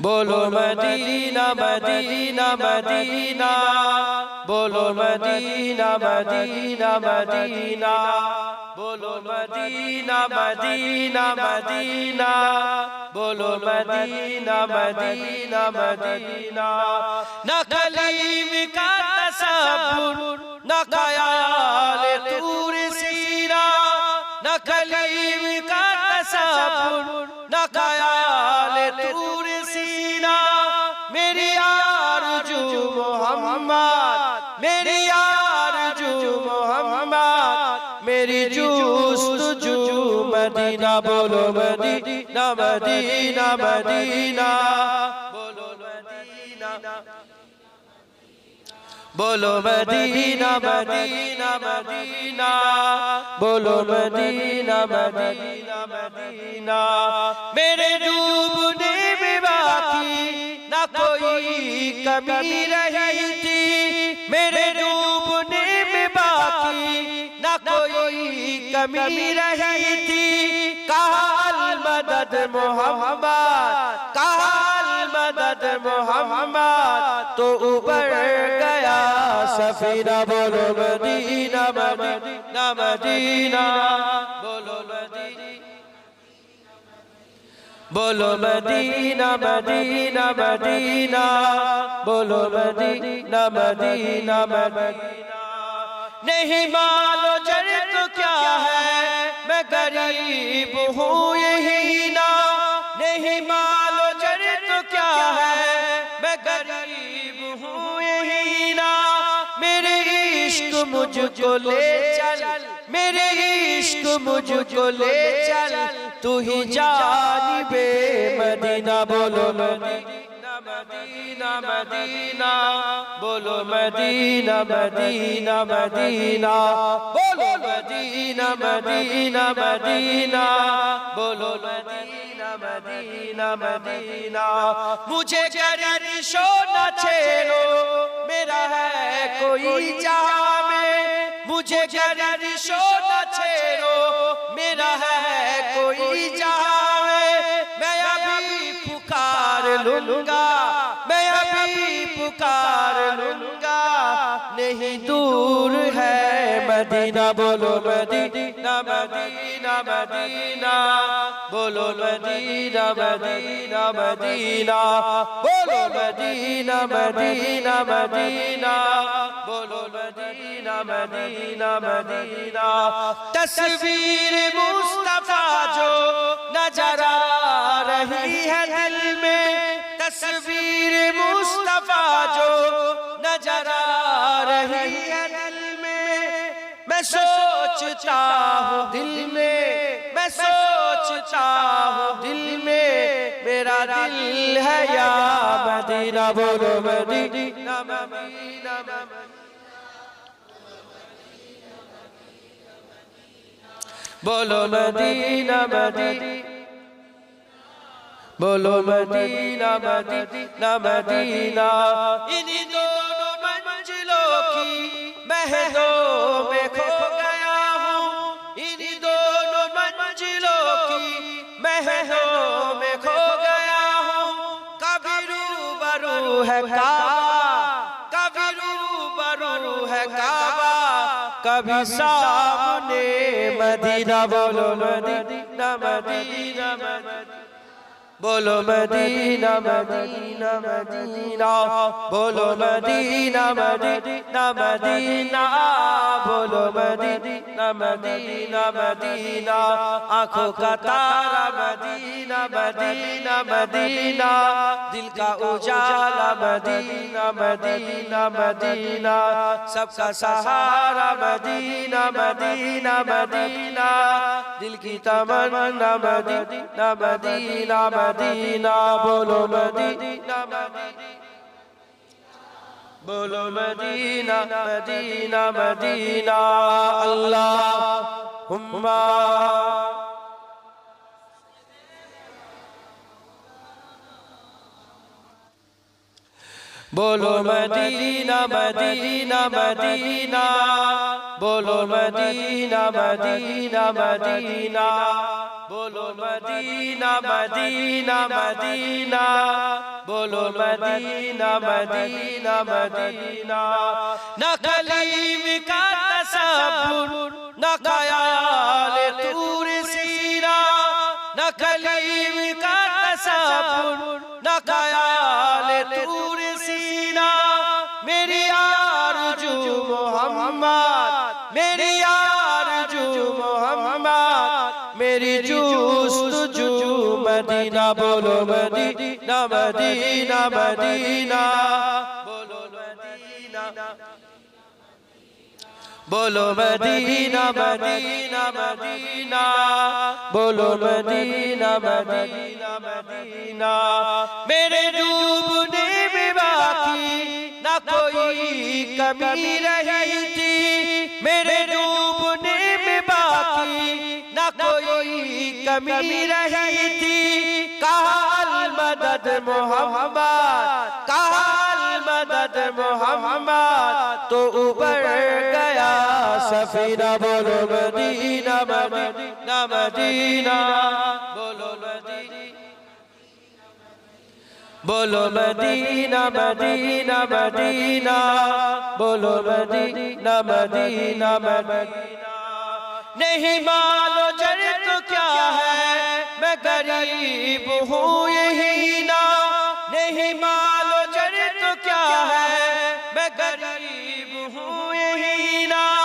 بولو مدینہ مدینہ مدینہ بولو مدینہ مدینہ مدینہ بولو مدینہ مدینہ مدینہ بولو مدینہ مدینہ مدینہ نہ کلیم کا تصور نہ خیال تور سیرہ न कलीम का तसव्वुर न ख्याल तूर सीना मेरी आरज़ू मोहम्मद मेरी आरज़ू मोहम्मद मेरी जुस्तजू मदीना बोलो मदीना मदीना मदीना बोलो मदीना بولو مدینہ مدینہ مدینہ۔ بولو مدینہ مدینہ مدینہ۔ میرے ڈوبنے میں باقی نہ کوئی کمی رہی تھی۔ میرے ڈوبنے میں باقی نہ کوئی کمی رہی تھی۔ کہا المدد محمد محمد تو اوپر گیا، سفینہ بولو مدینہ مدینہ مدینہ، بولو مدینہ بولو مدینہ مدینہ مدینہ، بولو مدینہ مدینہ مدینہ۔ نہیں مالو جڑ تو کیا ہے، میں گریب ہوں یہی نا۔ نہیں مالو مجھ کو لے چل، میرے عشق مجھ کو لے چل۔ تو ہی جانب مدینہ، بولو مدینہ مدینہ مدینہ۔ بولو مدینہ مدینہ مدینہ۔ بولو مدینہ مدینہ مدینہ۔ بولو مدینہ मदीना मदीना मुझे गरीब शो न छेड़ो मेरा है कोई जहां में मुझे गरीब शो न छेड़ो मेरा है कोई जहां में मैं अभी पुकार लूंगा मैं پکار لوں گا نہیں دور ہے مدینہ، بولو مدینہ مدینہ مدینہ، بولو مدینہ مدینہ مدینہ، بولو مدینہ مدینہ مدینہ، بولو مدینہ مدینہ مدینہ۔ تصویر مصطفیٰ جو نظر آ رہی ہے دل میں तस्वीर मुस्तफा जो नजर आ रही है दिल में मैं सोचता हूँ दिल में मैं सोचता हूँ दिल में मेरा दिल है या मदीना बोलो मदीना मदीना मदीना बोलो मदीना मदीना بولو مدینہ مدینہ مدینہ انہی دونوں منجلوں کی مہدوں میں کھو گیا ہوں۔ انہی دونوں منجلوں کی مہدوں میں کھو گیا ہوں۔ کبھی روبرو ہے کعبہ کبھی روبرو ہے کعبہ۔ کبھی سامنے مدینہ بولو مدینہ مدینہ مدینہ۔ بولو مدینہ مدینہ مدینہ بولو مدینہ مدینہ مدینہ بولو مدینہ مدینہ مدینہ آنکھوں کا تارا مدینہ مدینہ مدینہ دل کا اجالا مدینہ مدینہ مدینہ سب کا سہارا مدینہ مدینہ مدینہ دل کی تمنا مدینہ مدینہ مدینہ মদিনা, বলো মদিনা বলো মদিনা মদিনা মদিনা, আল্লাহ হুম্মা। বলো মদিনা মদিনা মদিনা, বলো মদিনা মদিনা মদিনা। বলো মদিনা মদিনা মদিনা। বলো মদিনা মদিনা মদিনা। না কলিম কা তাসাবুর না কায়াল তুর সিরা। না কলিম কা তাসাবুর না কায়াল তুর সিরা। মেরি আরজু মোহাম্মদ। জুস্ত জু মদিনা, বলো মদিনা মদিনা মদিনা, বলো মদিনা বলো মদিনা মদিনা মদিনা, বলো মদিনা মদিনা মদিনা, মেরে ডুবনে মে বাকি, না কোই কবি রহি থি মেরে ডুবনে कोई कमी रही थी काल मदद मोहम्मद काल मदद मोहम्मद तो ऊपर गया सफीना बोलो मदीना मदीना मदीना बोलो मदीना बोलो मदीना मदीना मदीना बोलो मदीना मदीना मदीना نہیں مال و جر تو کیا ہے؟ میں غریب ہوں، یہی نا۔ نہیں مال و جر تو کیا ہے؟ میں غریب ہوں، یہی نا۔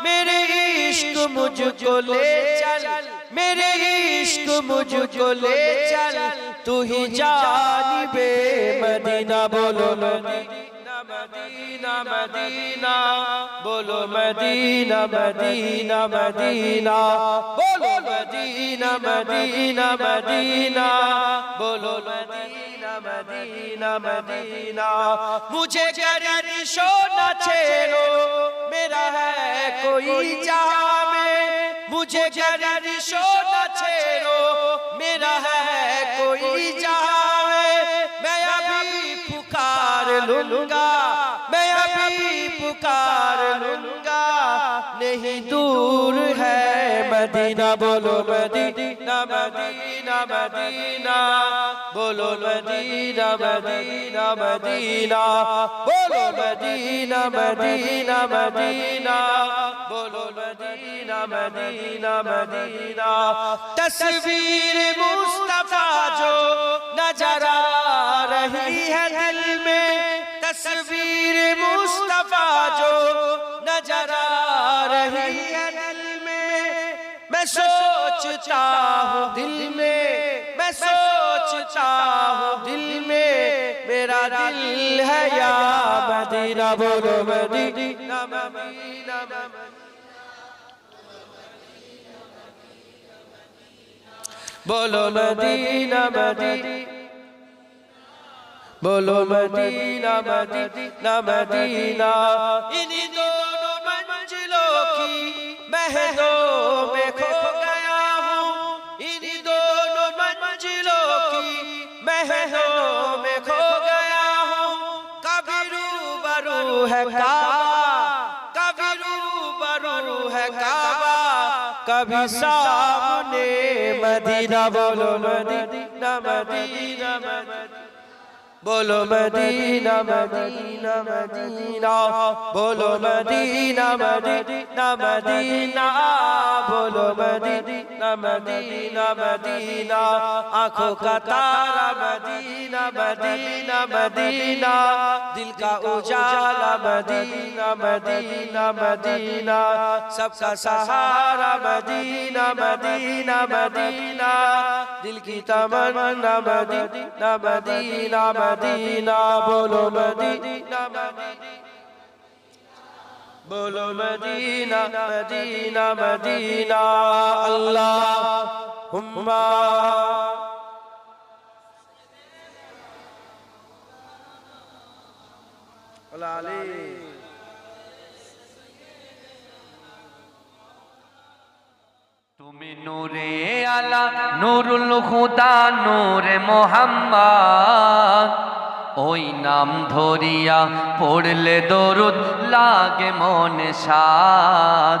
میرے عشق مجھ کو لے چل۔ میرے عشق مجھ کو لے چل۔ تو ہی جانب مدینہ بولو۔ مدینہ مدینہ مدینہ بولو مدینہ مدینہ مدینہ بولو مدینہ مدینہ مدینہ بولو مدینہ مدینہ مدینہ مجھے کرن سونا چھیڑو میرا ہے کوئی جہاں میں مجھے کرن سونا چھیڑو میرا ہے کوئی جہاں میں ابھی پکار لوں گا पुकार लूंगा नहीं दूर है मदीना बोलो मदीना मदीना मदीना बोलो मदीना मदीना मदीना बोलो मदीना मदीना मदीना बोलो मदीना मदीना मदीना तस्वीर मुस्तफा जो नजर आ रही है दिल में तस्वीर मुस्तफा जो नजर आ रही है दिल में मैं सोचता हूँ दिल में मैं सोचता हूँ दिल में मेरा दिल है या मदीना बोलो मदीना मदीना मदीना बोलो मदीना मदीना بولو مدینہ مدینہ مدینہ۔ انہی دونوں منجلوں کی مہدوں میں کھو گیا ہوں۔ انہی دونوں منجلوں کی مہدوں میں کھو گیا ہوں۔ کبھی روبرو ہے کعبہ، کبھی روبرو ہے کعبہ۔ کبھی سامنے مدینہ، بولو مدینہ مدینہ مدینہ۔ বলো মদিনা মদিনা মদিনা বলো মদিনা মদিনা মদিনা বলো মদিনা মদিনা মদিনা। আঁখো কা তারা مدینہ مدینہ دل کا اجالا مدینہ مدینہ مدینہ سب کا سہارا مدینہ مدینہ مدینہ دل کی تمنا مدینہ مدینہ مدینہ بولو مدینہ بولو مدینہ مدینہ مدینہ اللہ ہمہ তুমি নূরে আলা নুরুল খুদা নূরে মোহাম্মদ। ওই নাম ধরিয়া পড়লে দরুদ লাগে মনে সাদ।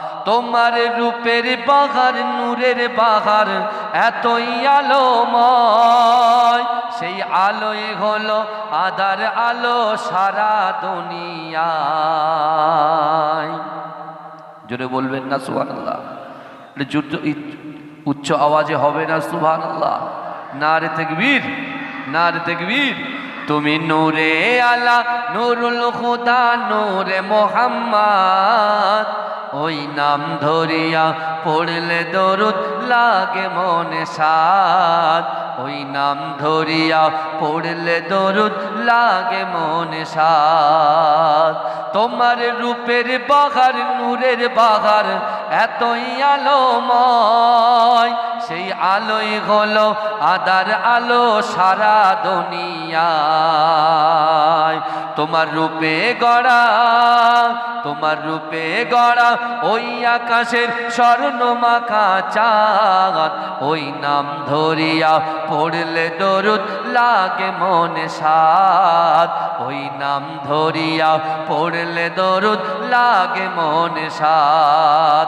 তোমার রূপের বাহার, নূরের বাহার, এতই আলোময়। সেই আলোয় হলো আদার আলো সারা দুনিয়ায়। জোরে বলবেন না সুহান আল্লাহ উচ্চ আওয়াজে হবে না সুহান আল্লাহ না রে তেকবীর না রে তেকবীর। তুমি নূরে আলা, নুরুল খুদা নূরে মোহাম্মদ। ওই নাম ধরিয়া পড়লে দরুদ লাগে মনে সাদ ওই নাম ধরিয়া পড়লে দরুদ লাগে মনে সাদ তোমার রূপের বাহার, নূরের বাহার এতই আলোময়, সেই আলোই হলো আদার আলো সারা দুনিয়ায়। তোমার রূপে গড়া, তোমার রূপে গড়া, ওই আকাশের স্বর্ণ মাখা চাঁদ, ওই নাম ধরিয়া পড়লে দরুদ লাগে মনে সাদ ওই নাম ধরিয়া পড়লে দরুদ লাগে মনে সাদ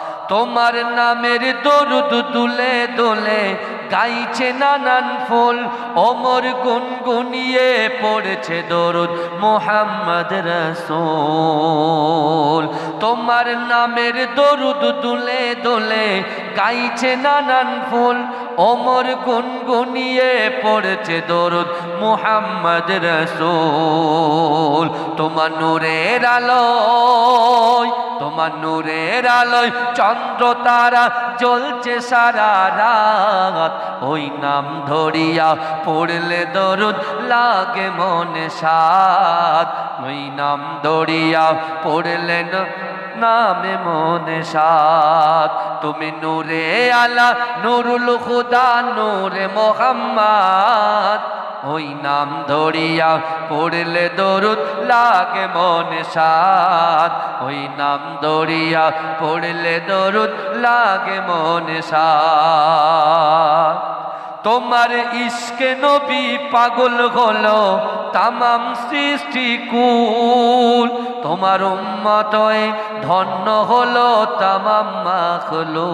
তোমার নামের দরুদ তুলে দোলে, গাইছে নানান ফুল ওমর গুনগুনিয়ে পড়েছে দরুদ মোহাম্মদ রসোল। তোমার নামের দরুদ তুলে দোলে, গাইছে নানান ফুল ওমর গুনগুনিয়ে পড়েছে দরুদ মোহাম্মদ রসুল। তোমার নূরের আলোয়, তোমার নূরের আলোয় চন্দ্র তারা জ্বলছে সারা রাত। ওই নাম ধরিয়া পড়লে দরুদ লাগে মনে সাত। ওই নাম ধরিয়া পড়লে নামে মনে সাত। তুমি নূরে আলা, নুরুল খুদা নূরে মোহাম্মদ। ওই নাম ধরিয়া পড়লে দরুদ লাগে মনে সাত ওই নাম ধরিয়া পড়লে দরুদ লাগে মনে সাত তোমার ইশকে নবী পাগল হলো তামাম সৃষ্টি কুল। তোমার উম্মতয় ধন্য হলো তামাম মাখলো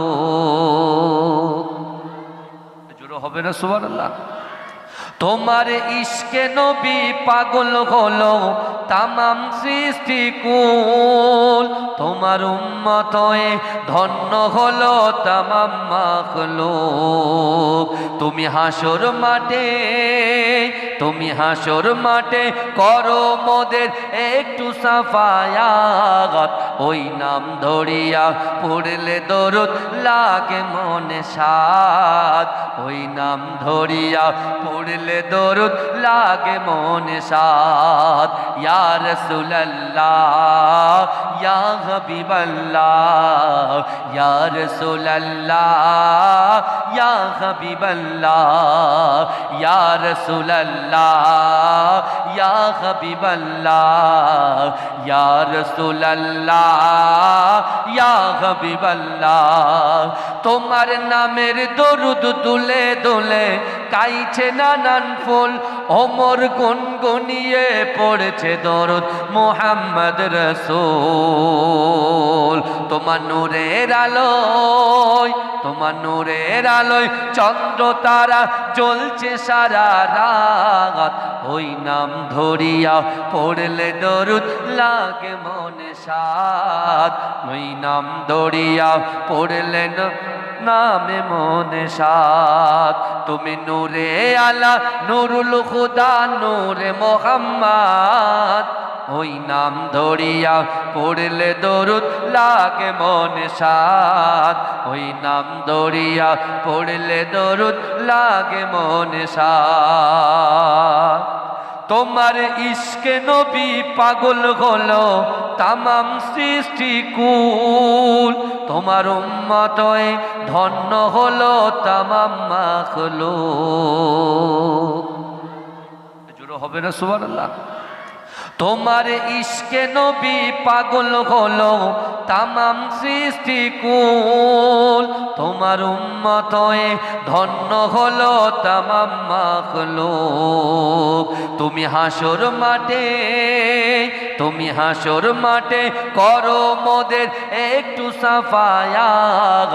হবে না সুবহানাল্লাহ? তোমার ইশকে নবী পাগল হলো তাম সৃষ্টি কুল। তোমার উম্মতয়ে ধন্য হলো, তামাম মাখলো তুমি হাসর মাঠে তুমি হাসর মাঠে করো মোদের একটু সাফায়াত। ওই নাম ধরিয়া পড়লে দরদ লাগে মনে সাদ ওই নাম ধরিয়া পড়লে দরদ লাগে মনে সাদ ইয়া রাসূলুল্লাহ, ইয়া হাবিবাল্লাহ, ইয়া রাসূলুল্লাহ, ইয়া হাবিবাল্লাহ ইয়া রাসূলুল্লাহ ইয়া রাসূলুল্লাহ, ইয়া হাবিবাল্লাহ, তোমার নামের দরুদ তুলে দোলে কাইছে নানান ফুল, ওমর গুনগুনিয়ে পড়েছে দরুদ মোহাম্মদ রসুল। তোমার নূরের আলোয়, তোমার নূরের আলোয় চন্দ্র তারা জ্বলছে সারা রাত। ওই নাম ধরিয়া পড়লে দরুদ লাগে মনে সাত ওই নাম ধরিয়া পড়লে ন- নামে মনে সাত তুমি নূরে আলা, নুরুল খুদা নূরে মোহাম্মদ। ওই নাম ধরিয়া পড়লে দরুদ, লাগে মনে সাত ওই নাম ধরিয়া পড়লে দরুদ, লাগে মনে সাত তোমার ইস্কে নবী পাগল হলো তামাম সৃষ্টি কুল। তোমার উম্মতয় ধন্য হলো তামাম মাখলো জুড়ো হবে না সুবহানাল্লাহ? তোমার ইশকে নবী পাগল হলো সৃষ্টি কুল। তোমার উম্মত ধন্য হলো তামাম তুমি হাসর মাঠে, তুমি হাসর মাঠে করো মোদের একটু সাফায়াত।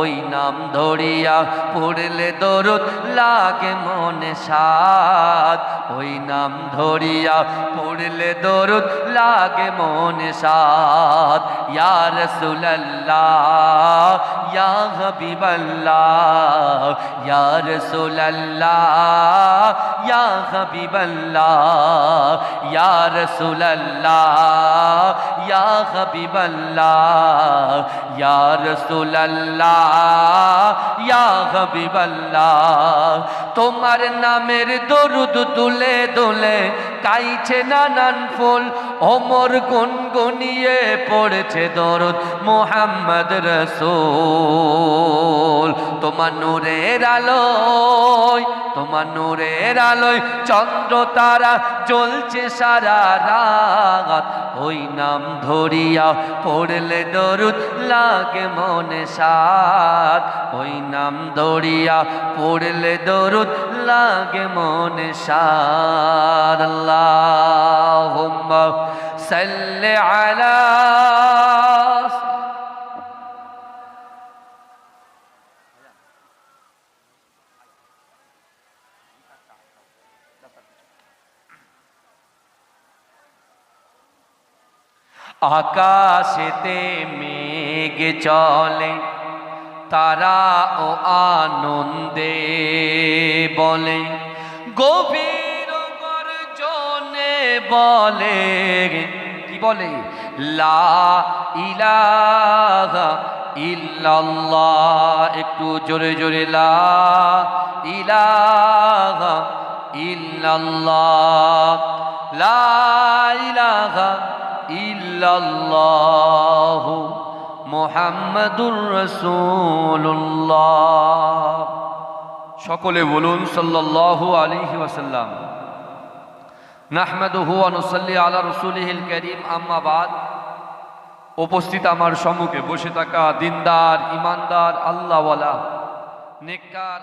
ওই নাম ধরিয়া পড়লে দরদ লাগে মনে সাদ। ওই নাম ধরিয়া পড়লে দরদ লাগে মনে সাদ ইয়া রাসূলুল্লাহ ইয়া হাবিবাল্লাহ ইয়া রাসূলুল্লাহ ইয়া হাবিবাল্লাহ ইয়া রাসূলুল্লাহ ইয়া হাবিবাল্লাহ ইয়া রাসূলুল্লাহ ইয়া হাবিবাল্লাহ তোমার নামের দরুদ তুলে দোলে, কাইছে নানান ফুল ওমর গুনগুনিয়ে পড়েছে দরুদ মোহাম্মদ রসুল। তোমার নূরের আলোয়, তোমার নূরের আলোয় চন্দ্র তারা জ্বলছে সারা রাত। ওই নাম ধরিয়া পড়লে দরুদ লাগে মনে সাত ওই নাম ধরিয়া পড়লে দরুদ লাগে মনে সাত আল্লাহুম্মা সাল্লি আলা আকাশেতে মেঘ চলে তারা ও আনন্দে বলে গভীর গর্জনে বলে? কি বলে? লা ইলাহা ইল্লাল্লাহ। একটু জোরে জোরে, লা ইলাহা ইল্লাল্লাহ। লা ইলাহা ইল্লাল্লাহ। মোহাম্মদুর রসুল্লাহ সকলে বলুন সাল্লাল্লাহু আলাইহি ওয়াসাল্লাম। নাহমাদুহু ওয়া নুসাল্লি আলা রসুলিহিল করিম। আম্মাবাদ উপস্থিত আমার সম্মুখে বসে থাকা দিনদার ইমানদার আল্লাহওয়ালা, নেককার